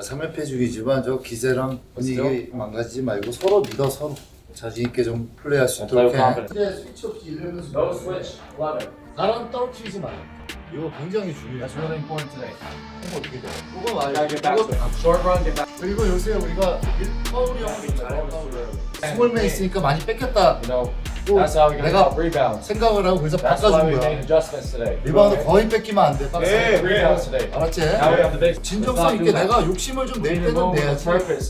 3연패 중이지만 저 기세랑 분위기 망가지지 말고 서로 믿어 서로 자신 있게 좀 플레이할 수 있도록 해. confidence. 근데 스위치 없이 이러면서 No switch, 11. 나랑 떨어뜨리지 마. 이거 굉장히 중요해. That's really important today. 이거 어떻게 돼? 이거 Gotta 말이야. get back to it. Short run, get back. 그리고 요새 우리가 일- 파울이 형이 잘해 파울을. 스몰맨 있으니까 많이 뺏겼다. You know, 또 that's how we're gonna 내가 help rebounds. 생각을 하고 그래서 That's why we 바꿔준 made 거야. adjustments today. 리바운드 거의 뺏기면 안 돼. 박스. Rebounds today. 알았지? Now we have the big. 진정성 있게 내가 욕심을 좀 낼 때는 내야지.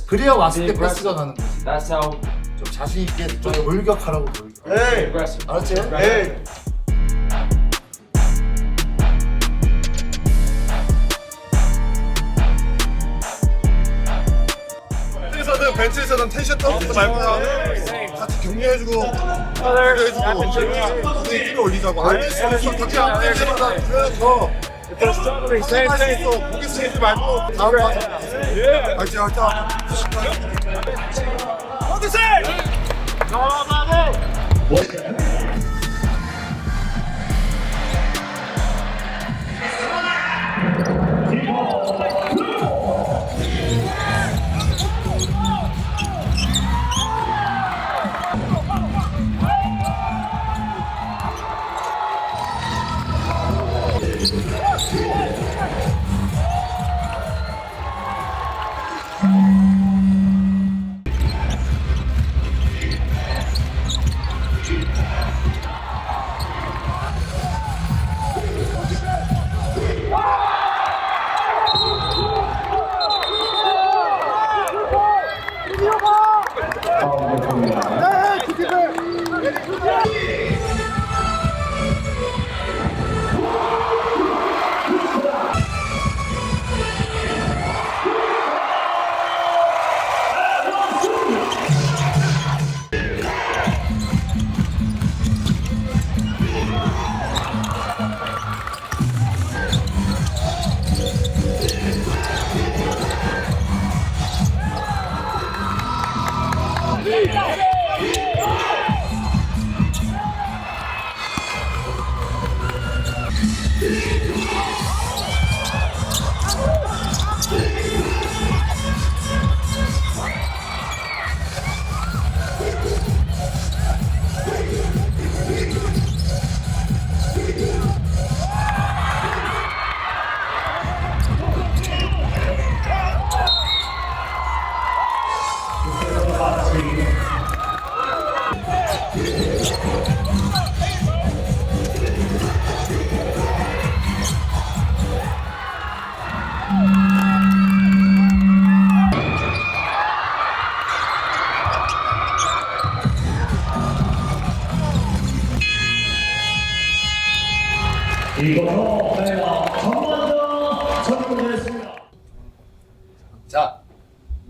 그래야 왔을 때 패스가 가는 거지. That's how 좀 자신 있게 좀 돌격하라고 돌격. aggressive. 알았지? 벤치에서든 벤치에서든 텐션 떨어지지 말고 같이 격려해주고 격려해주고 분위기 끌어올리자고 아니 선수 같이 안 되지마다 그래서 생각해서 고개 숙이지 말고 다음 번 알지 알지 자,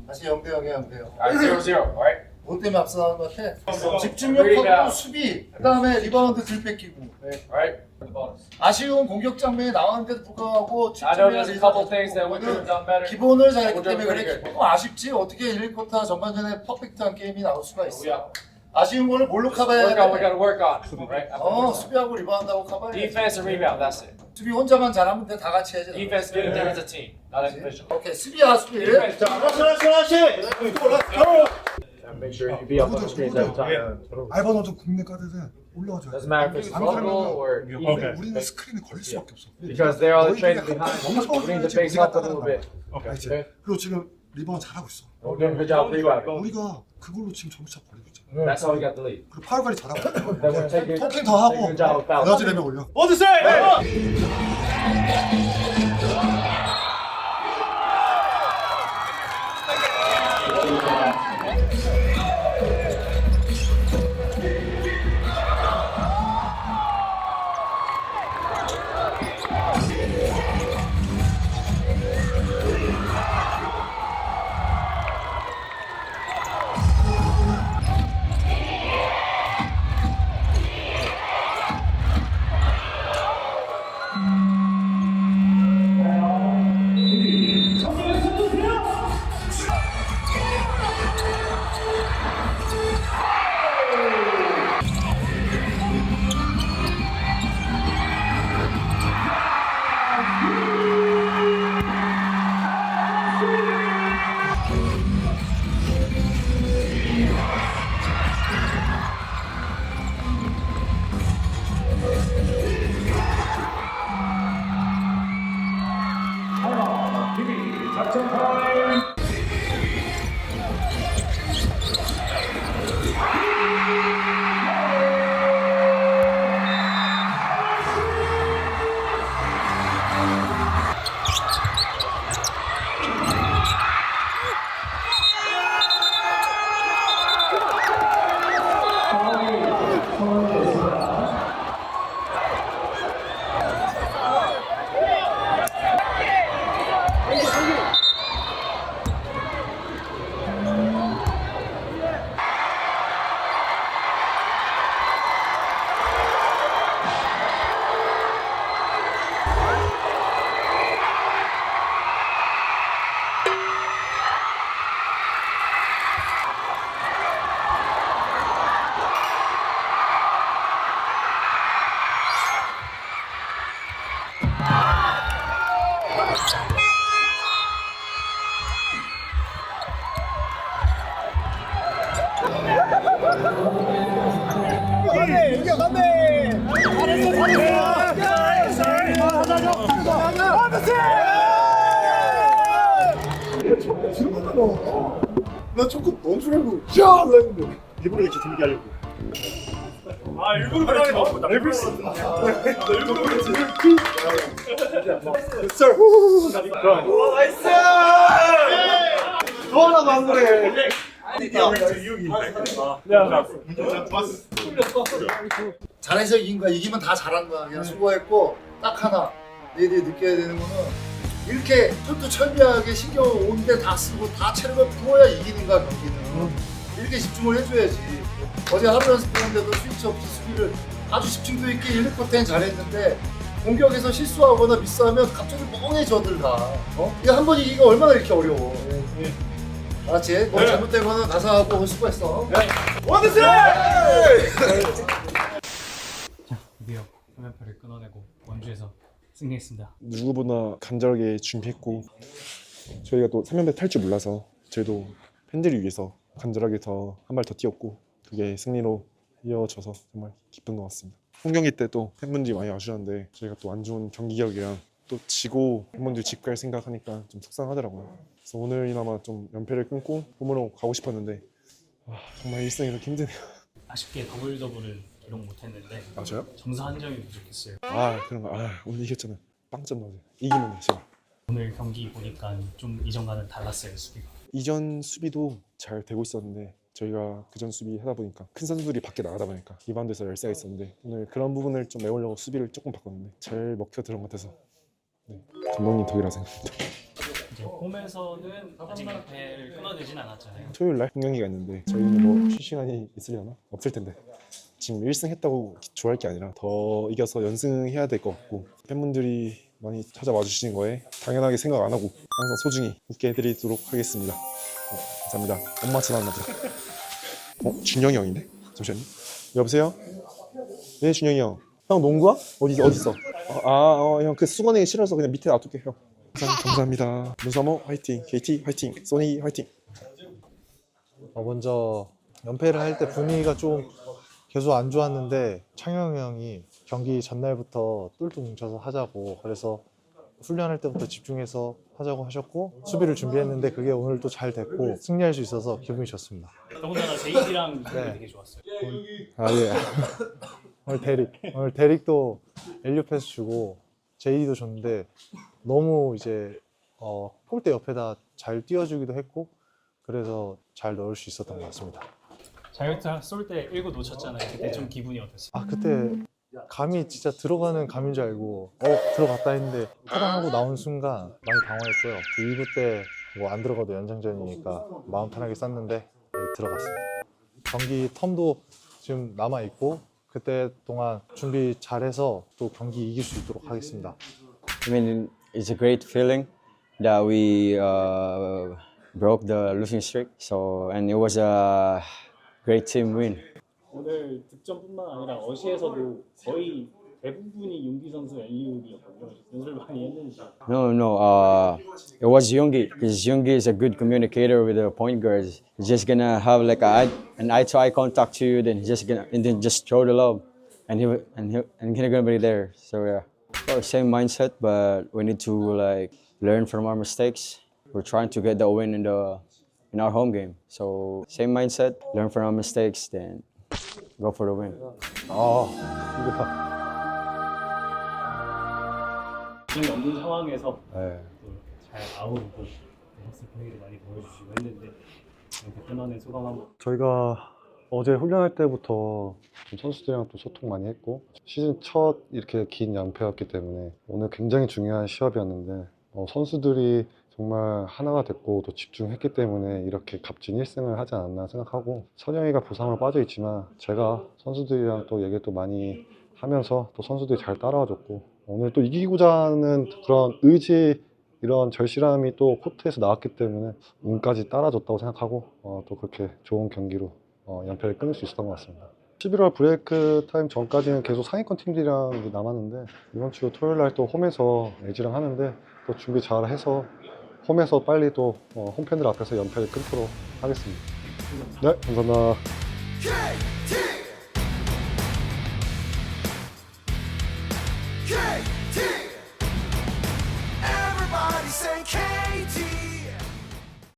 다시 0대 0이야 0대 0. All right, zero zero. All right. 뭐 때문에 앞서가는 것 같아? 집중력하고 수비, 그 다음에 리바운드 들 뺏기고. All right. Bonus. 아쉬운 공격 장면이 나왔는데도 불구하고 I know 집중력을 there's a couple things that we could have done better. 기본을 잘했기 때문에 그래. 조금 아쉽지? 어떻게 1쿼터 전반전에 퍼펙트한 게임이 나올 수가 있어. Yeah. 아쉬운 거를 뭘로 Work on. 커버해야 돼? gotta work on. Right. 어, 수비하고 리바운드하고 커버해. Defense and rebound. That's it. 수비 혼자만 잘하면 돼. 다 같이 해야지. Defense getting there as a team, not individual. 오케이, 수비야 수비. 자, Make sure you be up on the screens every time. 알바 국내 올라와줘야 Doesn't matter if it's local or even. 우리는 스크린에 걸릴 수밖에 없어 Because they're all the training behind. We need to 우리가 up a little bit. 알지? Okay. 그리고 지금 리바운드 잘하고 있어. 우리가 그걸로 지금 점수 차 벌리고 있잖아 That's how we got the lead. 그리고 파울 관리 잘하고 있어 Then 토킹 더 하고 job. 에너지 레벨 올려 나 초코 너무 줄알고 야! 하려 했는데 일부러 이렇게 재밌게 하려고 아 일부러 그렇게 나오고 나 일부러 나 일부러 그렇지 썰 나이스 또 하나도 안 그래 야. 잘해서 이긴 거야. 이기면 다 잘한 거야. 그냥 수고했고 딱 하나 너희들이 느껴야 되는 거는 이렇게 철두철미하게 신경 온데 다 쓰고 다 체력을 부어야 이기는 거야 경기는. 이렇게 집중을 해줘야지. 어제 하루 연습했는데도 스위치 없이 수비를 아주 집중도 있게 1, 2쿼터엔 잘했는데 공격에서 실수하거나 미스하면 갑자기 멍해져들 다. 어? 이거 한 번 이기가 얼마나 이렇게 어려워. 알았지? 뭐 잘못된 거는 가서 하고 수고했어. 원더스! 드디어 3연패를 끊어내고 원주에서 승리했습니다. 누구보다 간절하게 준비했고 저희가 또 3연패 탈 줄 몰라서 저희도 팬들을 위해서 간절하게 더 한 발 더 뛰었고 그게 승리로 이어져서 정말 기쁜 것 같습니다. 홈 경기 때 또 팬분들이 많이 와주셨는데 저희가 또 안 좋은 경기 기억이랑 또 지고 팬분들 집 갈 생각하니까 좀 속상하더라고요. 그래서 오늘이나마 좀 연패를 끊고 홈으로 가고 싶었는데 아, 정말 일상이 이렇게 힘드네요. 아쉽게 더블 더블을 기록 못했는데 아 저요? 점수 한 점이 부족했어요. 아 그런 거. 아 오늘 이겼잖아요. 빵점 넣어요. 이기면 돼 제발. 오늘 경기 보니까 좀 이전과는 달랐어요 수비가. 이전 수비도 잘 되고 있었는데 저희가 그전 수비 하다 보니까 큰 선수들이 밖에 나가다 보니까 리바운드에서 열세가 있었는데 오늘 그런 부분을 좀 메우려고 수비를 조금 바꿨는데 잘 먹혀 들어온 것 같아서 네. 감독님 덕이라 생각합니다. 이제 홈에서는 아직 연패를 끊어내진 않았잖아요. 토요일 날 경기가 있는데 저희는 뭐쉴 시간이 있으려나? 없을 텐데 지금 1승 했다고 좋아할 게 아니라 더 이겨서 연승해야 될 것 같고 팬분들이 많이 찾아와 주시는 거에 당연하게 생각 안 하고 항상 소중히 웃게 해드리도록 하겠습니다. 네, 감사합니다. 엄마 전화 왔나 보다. 어? 준영이 형인데? 잠시만요. 여보세요? 네 준영이 형. 형 농구야? 어디 어디 있어? 아형 그 수건에 실어서 그냥 밑에 놔둘게 형. 감사- 감사 합니다. 문사모 화이팅, KT 화이팅, 소니 화이팅. 어, 먼저 연패를 할 때 분위기가 좀 계속 안 좋았는데 창영 형이 경기 전날부터 똘똘 뭉쳐서 하자고 그래서 훈련할 때부터 집중해서 하자고 하셨고 수비를 준비했는데 그게 오늘 또 잘 됐고 승리할 수 있어서 기분이 좋습니다. 더군다나 제이디랑 네. 되게 좋았어요. 아 예. 오늘 대릭 오늘 대릭도 엘리오 패스 주고 제이도 줬는데 너무 이제 어, 골대 옆에다 잘 띄워주기도 했고 그래서 잘 넣을 수 있었던 것 같습니다. 자유투 쏠때 1구 놓쳤잖아요. 그때 좀 기분이 어땠어요? 아 그때 감이 진짜 들어가는 감인 줄 알고 어 들어갔다 했는데 타당하고 나온 순간 많이 당황했고요. 그 2부 때 뭐 안 들어가도 연장전이니까 마음 편하게 쌌는데 네, 들어갔습니다. 경기 텀도 지금 남아 있고 그때 동안 준비 잘해서 또 경기 이길 수 있도록 하겠습니다. I mean, it's a great feeling that we uh, broke the losing streak. So, and it was a great team win. 오늘 득점뿐만 아니라 어시에서도 거의 대부분이 윤기 선수 엘리웁이었거든요. 연습을 많이 했는지. No, no, uh, it was Youngi because Youngi is a good communicator with the point guards. He's just gonna have like a, eye- an eye-to-eye contact to you, then he's just gonna and then just throw the lob, and he will- and he and he's gonna be there. So yeah, Well, same mindset, but we need to like learn from our mistakes we're trying to get the win in the in our home game. So same mindset, learn from our mistakes, then go for the win. 아 없는 상황에서 네. 또 이렇게 잘 아우르고 학습 분위기를 많이 보여주시고 했는데 이렇게 끝나는 소감 한번 저희가 어제 훈련할 때부터 좀 선수들이랑 또 소통 많이 했고 시즌 첫 이렇게 긴 연패였기 때문에 오늘 굉장히 중요한 시합이었는데 어, 선수들이 정말 하나가 됐고 또 집중했기 때문에 이렇게 값진 1승을 하지 않았나 생각하고 선영이가 부상으로 빠져 있지만 제가 선수들이랑 또 얘기를 또 많이 하면서 또 선수들이 잘 따라와 줬고 오늘 또 이기고자 하는 그런 의지 이런 절실함이 또 코트에서 나왔기 때문에 운까지 따라줬다고 생각하고 어, 또 그렇게 좋은 경기로 어, 연패를 끊을 수 있었던 것 같습니다. 11월 브레이크 타임 전까지는 계속 상위권 팀들이랑 남았는데 이번 주 토요일 날 또 홈에서 LG랑 하는데 또 준비 잘 해서 홈에서 빨리 또 어, 홈팬들 앞에서 연패를 끊도록 하겠습니다. 네, 감사합니다.